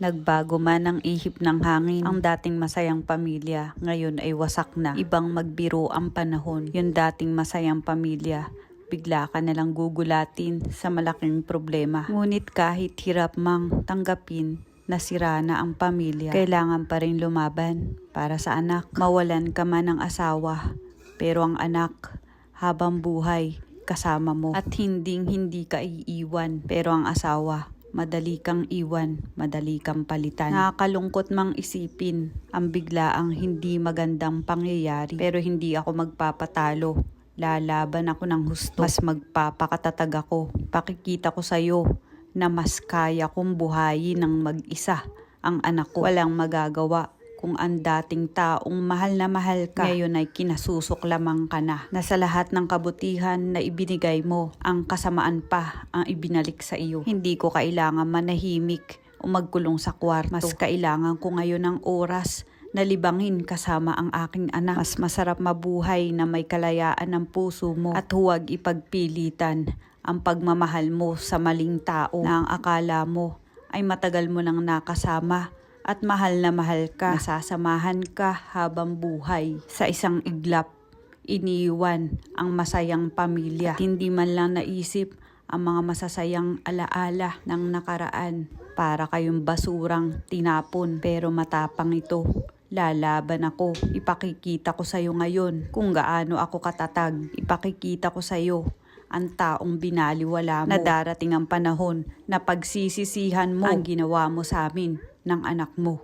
Nagbago man ang ihip ng hangin. Ang dating masayang pamilya, ngayon ay wasak na. Ibang magbiro ang panahon. Yung dating masayang pamilya, bigla ka nalang gugulatin sa malaking problema. Ngunit kahit hirap mang tanggapin, nasira na ang pamilya. Kailangan pa rin lumaban para sa anak. Mawalan ka man ng asawa, pero ang anak, habang buhay, kasama mo. At hinding hindi ka iiwan, pero ang asawa, madali kang iwan, madali kang palitan. Nakakalungkot mang isipin ang biglaang hindi magandang pangyayari, pero hindi ako magpapatalo. Lalaban ako ng husto. Mas magpapakatatag ako. Pakikita ko sa'yo na mas kaya kong buhayin ng mag-isa ang anak ko. Walang magagawa kung ang dating taong mahal na mahal ka, ngayon ay kinasusok lamang ka na. Na sa lahat ng kabutihan na ibinigay mo, ang kasamaan pa ang ibinalik sa iyo. Hindi ko kailangan manahimik o magkulong sa kwarto. Mas kailangan ko ngayon ng oras na libangin kasama ang aking anak. Mas masarap mabuhay na may kalayaan ng puso mo at huwag ipagpilitan ang pagmamahal mo sa maling tao na ang akala mo ay matagal mo nang nakasama at mahal na mahal ka. Nasasamahan ka habang buhay sa isang iglap. Iniiwan ang masayang pamilya. At hindi man lang naisip ang mga masasayang alaala ng nakaraan para kayong basurang tinapon pero matapang ito. Lalaban ako. Ipakikita ko sa'yo ngayon kung gaano ako katatag. Ipakikita ko sa'yo ang taong binaliwala mo. Na darating ang panahon na pagsisisihan mo ang ginawa mo sa amin ng anak mo.